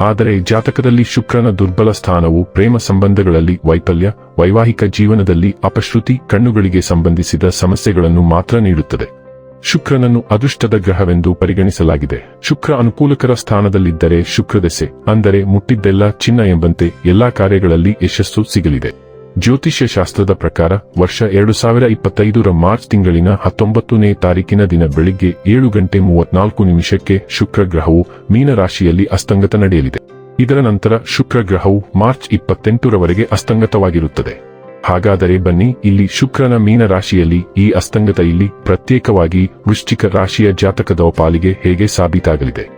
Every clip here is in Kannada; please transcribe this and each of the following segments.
ಆದರೆ ಜಾತಕದಲ್ಲಿ ಶುಕ್ರನ ದುರ್ಬಲ ಸ್ಥಾನವು ಪ್ರೇಮ ಸಂಬಂಧಗಳಲ್ಲಿ ವೈಫಲ್ಯ, ವೈವಾಹಿಕ ಜೀವನದಲ್ಲಿ ಅಪಶ್ರುತಿ, ಕಣ್ಣುಗಳಿಗೆ ಸಂಬಂಧಿಸಿದ ಸಮಸ್ಯೆಗಳನ್ನು ಮಾತ್ರ ನೀಡುತ್ತದೆ. ಶುಕ್ರನನ್ನು ಅದೃಷ್ಟದ ಗ್ರಹವೆಂದು ಪರಿಗಣಿಸಲಾಗಿದೆ. ಶುಕ್ರ ಅನುಕೂಲಕರ ಸ್ಥಾನದಲ್ಲಿದ್ದರೆ ಶುಕ್ರದೆಸೆ, ಅಂದರೆ ಮುಟ್ಟಿದ್ದೆಲ್ಲ ಚಿನ್ನ ಎಂಬಂತೆ ಎಲ್ಲಾ ಕಾರ್ಯಗಳಲ್ಲಿ ಯಶಸ್ಸು ಸಿಗಲಿದೆ. ಜ್ಯೋತಿಷ್ಯ ಶಾಸ್ತ್ರದ ಪ್ರಕಾರ ವರ್ಷ ಎರಡು ಸಾವಿರ ಇಪ್ಪತ್ತೈದರ ಮಾರ್ಚ್ ತಿಂಗಳಿನ ಹತ್ತೊಂಬತ್ತನೇ ತಾರೀಕಿನ ದಿನ ಬೆಳಿಗ್ಗೆ ಏಳು ಗಂಟೆ ಮೂವತ್ನಾಲ್ಕು ನಿಮಿಷಕ್ಕೆ ಶುಕ್ರ ಗ್ರಹವು ಮೀನರಾಶಿಯಲ್ಲಿ ಅಸ್ತಂಗತ ನಡೆಯಲಿದೆ. ಇದರ ನಂತರ ಶುಕ್ರ ಗ್ರಹವು ಮಾರ್ಚ್ ಇಪ್ಪತ್ತೆಂಟರವರೆಗೆ ಅಸ್ತಂಗತವಾಗಿರುತ್ತದೆ. ಹಾಗಾದರೆ ಬನ್ನಿ, ಇಲ್ಲಿ ಶುಕ್ರನ ಮೀನ ರಾಶಿಯಲ್ಲಿ ಈ ಅಸ್ತಂಗತ ಇಲ್ಲಿ ಪ್ರತ್ಯೇಕವಾಗಿ ವೃಶ್ಚಿಕ ರಾಶಿಯ ಜಾತಕದ ಪಾಲಿಗೆ ಹೇಗೆ ಸಾಬೀತಾಗಲಿದೆ?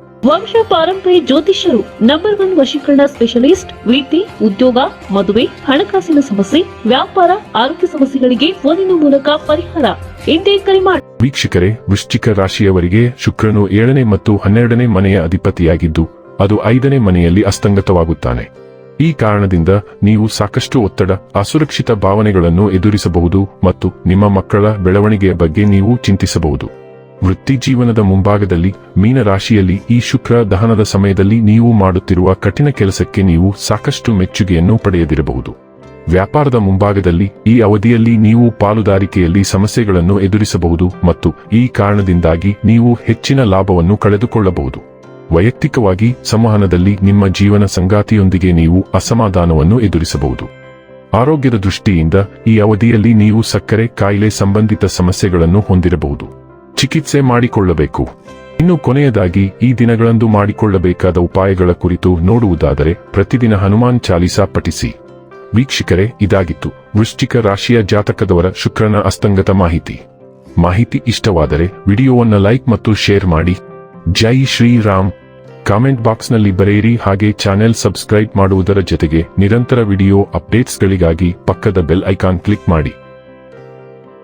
ವಂಶ ಪಾರಂಪರ್ಯ ಜ್ಯೋತಿಷ್ಯರು ನಂಬರ್ ಒನ್ ವಶೀಕರಣ ಸ್ಪೆಷಲಿಸ್ಟ್ ವಿದ್ಯೆ ಉದ್ಯೋಗ, ಮದುವೆ, ಹಣಕಾಸಿನ ಸಮಸ್ಯೆ, ವ್ಯಾಪಾರ, ಆರೋಗ್ಯ ಸಮಸ್ಯೆಗಳಿಗೆ ಫೋನಿನ ಮೂಲಕ ಪರಿಹಾರ. ಎಂದೇ ಕರೆ ಮಾಡಿ ವೀಕ್ಷಕರೇ, ವೃಶ್ಚಿಕ ರಾಶಿಯವರಿಗೆ ಶುಕ್ರನು ಏಳನೇ ಮತ್ತು ಹನ್ನೆರಡನೇ ಮನೆಯ ಅಧಿಪತಿಯಾಗಿದ್ದು, ಅದು ಐದನೇ ಮನೆಯಲ್ಲಿ ಅಸ್ತಂಗತವಾಗುತ್ತಾನೆ. ಈ ಕಾರಣದಿಂದ ನೀವು ಸಾಕಷ್ಟು ಒತ್ತಡ, ಅಸುರಕ್ಷಿತ ಭಾವನೆಗಳನ್ನು ಎದುರಿಸಬಹುದು ಮತ್ತು ನಿಮ್ಮ ಮಕ್ಕಳ ಬೆಳವಣಿಗೆಯ ಬಗ್ಗೆ ನೀವು ಚಿಂತಿಸಬಹುದು. ವೃತ್ತಿ ಜೀವನದ ಮುಂಭಾಗದಲ್ಲಿ ಮೀನ ರಾಶಿಯಲ್ಲಿ ಈ ಶುಕ್ರ ದಹನದ ಸಮಯದಲ್ಲಿ ನೀವು ಮಾಡುತ್ತಿರುವ ಕಠಿಣ ಕೆಲಸಕ್ಕೆ ನೀವು ಸಾಕಷ್ಟು ಮೆಚ್ಚುಗೆಯನ್ನು ಪಡೆಯದಿರಬಹುದು. ವ್ಯಾಪಾರದ ಮುಂಭಾಗದಲ್ಲಿ ಈ ಅವಧಿಯಲ್ಲಿ ನೀವು ಪಾಲುದಾರಿಕೆಯಲ್ಲಿ ಸಮಸ್ಯೆಗಳನ್ನು ಎದುರಿಸಬಹುದು ಮತ್ತು ಈ ಕಾರಣದಿಂದಾಗಿ ನೀವು ಹೆಚ್ಚಿನ ಲಾಭವನ್ನು ಕಳೆದುಕೊಳ್ಳಬಹುದು. ವೈಯಕ್ತಿಕವಾಗಿ ಸಂವಹನದಲ್ಲಿ ನಿಮ್ಮ ಜೀವನ ಸಂಗಾತಿಯೊಂದಿಗೆ ನೀವು ಅಸಮಾಧಾನವನ್ನು ಎದುರಿಸಬಹುದು. ಆರೋಗ್ಯದ ದೃಷ್ಟಿಯಿಂದ ಈ ಅವಧಿಯಲ್ಲಿ ನೀವು ಸಕ್ಕರೆ, ಕಾಯಿಲೆ ಸಂಬಂಧಿತ ಸಮಸ್ಯೆಗಳನ್ನು ಹೊಂದಿರಬಹುದು. ಚಿಕಿತ್ಸೆ ಮಾಡಿಕೊಳ್ಳಬೇಕು. ಇನ್ನು ಕೊನೆಯದಾಗಿ, ಈ ದಿನಗಳಂದು ಮಾಡಿಕೊಳ್ಳಬೇಕಾದ ಉಪಾಯಗಳ ಕುರಿತು ನೋಡುವುದಾದರೆ, ಪ್ರತಿದಿನ ಹನುಮಾನ್ ಚಾಲಿಸಾ ಪಠಿಸಿ. ವೀಕ್ಷಕರೇ, ಇದಾಗಿತ್ತು. ವೃಶ್ಚಿಕ ರಾಶಿಯ ಜಾತಕದವರ ಶುಕ್ರನ ಅಸ್ತಂಗತ ಮಾಹಿತಿ. ಮಾಹಿತಿ ಇಷ್ಟವಾದರೆ, ವಿಡಿಯೋವನ್ನು ಲೈಕ್ ಮತ್ತು ಶೇರ್ ಮಾಡಿ. ಜೈ ಶ್ರೀರಾಮ್. ಕಾಮೆಂಟ್ ಬಾಕ್ಸ್ನಲ್ಲಿ ಬರೆಯಿರಿ. ಹಾಗೆ ಚಾನೆಲ್ ಸಬ್ಸ್ಕ್ರೈಬ್ ಮಾಡುವುದರ ಜೊತೆಗೆ ನಿರಂತರ ವಿಡಿಯೋ ಅಪ್ಡೇಟ್ಸ್ಗಳಿಗಾಗಿ ಪಕ್ಕದ ಬೆಲ್ ಐಕಾನ್ ಕ್ಲಿಕ್ ಮಾಡಿ.